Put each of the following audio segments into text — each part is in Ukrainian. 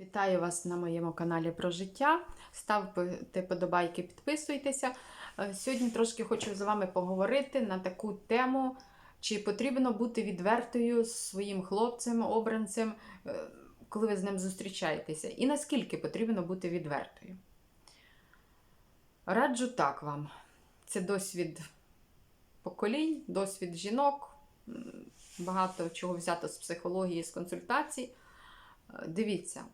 Вітаю вас на моєму каналі про життя. Ставте подобайки, підписуйтеся. Е, Сьогодні трошки хочу з вами поговорити на таку тему, чи потрібно бути відвертою з своїм хлопцем, обранцем, е, коли ви з ним зустрічаєтеся, і наскільки потрібно бути відвертою. Раджу так вам. Це досвід поколінь, досвід жінок, багато чого взято з психології, з консультацій. Е, Дивіться,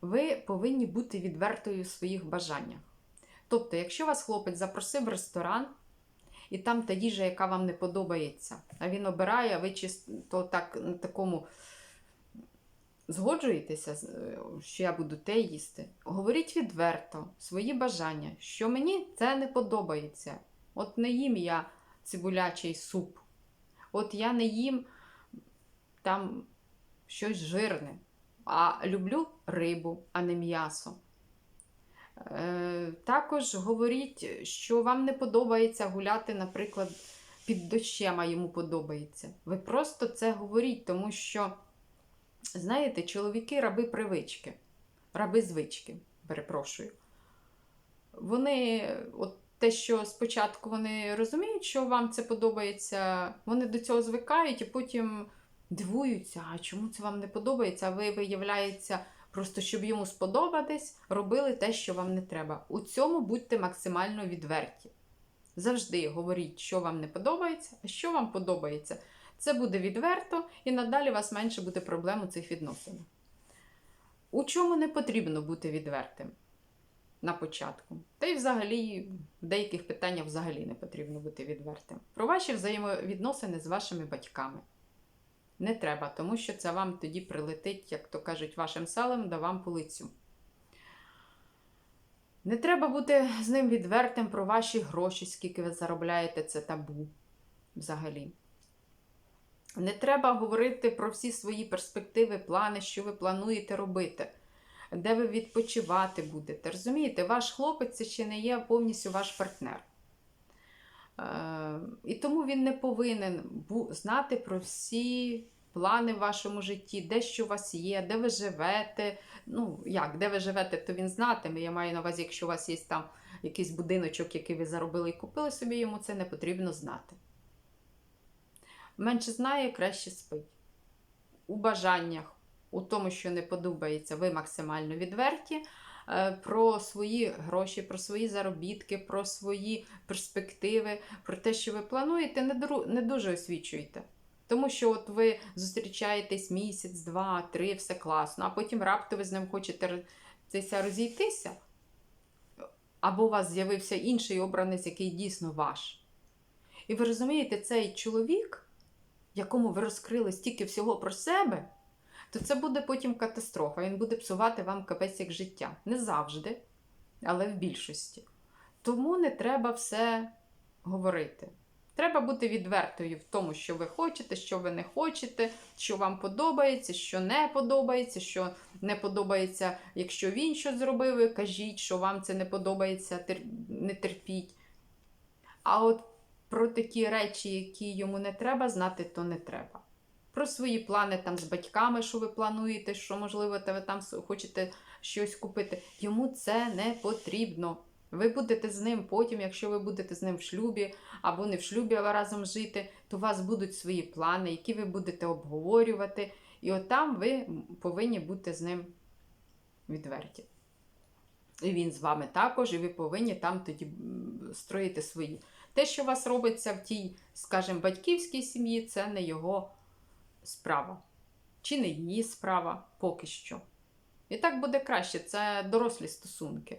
ви повинні бути відвертою в своїх бажаннях. Тобто, якщо вас хлопець запросив в ресторан, і там та їжа, яка вам не подобається, а він обирає, а ви чисто так на такому згоджуєтеся, що я буду те їсти, говоріть відверто свої бажання, що мені це не подобається. От не їм я цибулячий суп, от я не їм там щось жирне, а люблю рибу, а не м'ясо. Е, також говоріть, що вам не подобається гуляти, наприклад, під дощем, а йому подобається. Ви просто це говоріть, тому що, знаєте, чоловіки раби привички, раби звички, перепрошую. Вони, от те, що спочатку вони розуміють, що вам це подобається, вони до цього звикають і потім дивуються, а чому це вам не подобається, а ви виявляється. Просто щоб йому сподобатись, робили те, що вам не треба. У цьому будьте максимально відверті. Завжди говоріть, що вам не подобається, а що вам подобається. Це буде відверто, і надалі у вас менше буде проблем у цих відносинах. У чому не потрібно бути відвертим на початку? Та й взагалі в деяких питаннях взагалі не потрібно бути відвертим. Про ваші взаємовідносини з вашими батьками. Не треба, тому що це вам тоді прилетить, як то кажуть, вашим салом да вам по лицю. Не треба бути з ним відвертим про ваші гроші, скільки ви заробляєте, це табу взагалі. Не треба говорити про всі свої перспективи, плани, що ви плануєте робити, де ви відпочивати будете. Розумієте, ваш хлопець це ще не є повністю ваш партнер. Е, І тому він не повинен знати про всі плани в вашому житті, де що у вас є, де ви живете. Ну, як, де ви живете, то він знатиме. Я маю на увазі, якщо у вас є там якийсь будиночок, який ви заробили і купили собі, йому це не потрібно знати. Менше знає, краще спить. У бажаннях, у тому, що не подобається, ви максимально відверті. Е, Про свої гроші, про свої заробітки, про свої перспективи, про те, що ви плануєте, не, дуже освічуєте. Тому що от ви зустрічаєтесь місяць, два, три, все класно, а потім раптом ви з ним хочете розійтися, або у вас з'явився інший обранець, який дійсно ваш. І ви розумієте, цей чоловік, якому ви розкрили стільки всього про себе, то це буде потім катастрофа. Він буде псувати вам капець як життя. Не завжди, але в більшості. Тому не треба все говорити. Треба бути відвертою в тому, що ви хочете, що ви не хочете, що вам подобається, що не подобається, що не подобається, якщо він щось зробив, кажіть, що вам це не подобається, не терпіть. А от про такі речі, які йому не треба знати, то не треба. Про свої плани там з батьками, що ви плануєте, що, можливо, ви там хочете щось купити. Йому це не потрібно. Ви будете з ним потім, якщо ви будете з ним в шлюбі або не в шлюбі, а разом жити, то у вас будуть свої плани, які ви будете обговорювати. І от там ви повинні бути з ним відверті. І він з вами також, і ви повинні там тоді строїти свої. Те, що у вас робиться в тій, скажімо, батьківській сім'ї, це не його справа. Чи не її справа поки що. І так буде краще, це дорослі стосунки.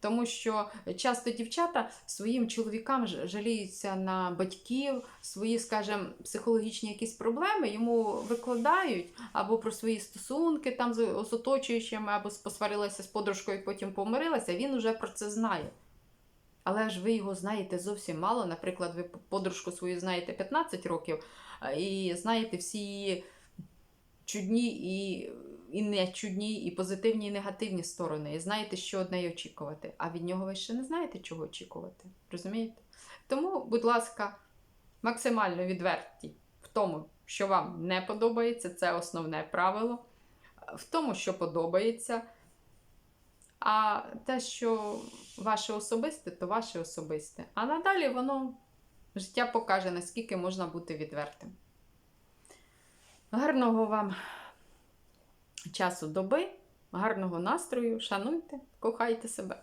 Тому що часто дівчата своїм чоловікам жаліються на батьків, свої, скажімо, психологічні якісь проблеми йому викладають або про свої стосунки там з, оточуючими, або посварилася з подружкою, потім помирилася. Він уже про це знає. Але ж ви його знаєте зовсім мало. Наприклад, ви подружку свою знаєте 15 років і знаєте всі чудні і, і не чудні, і позитивні, і негативні сторони. І знаєте, що від неї очікувати. А від нього ви ще не знаєте, чого очікувати. Розумієте? Тому, будь ласка, максимально відверті в тому, що вам не подобається, це основне правило. в тому, що подобається. А те, що ваше особисте, то ваше особисте. А надалі воно життя покаже, наскільки можна бути відвертим. Гарного вам часу доби, гарного настрою, шануйте, кохайте себе.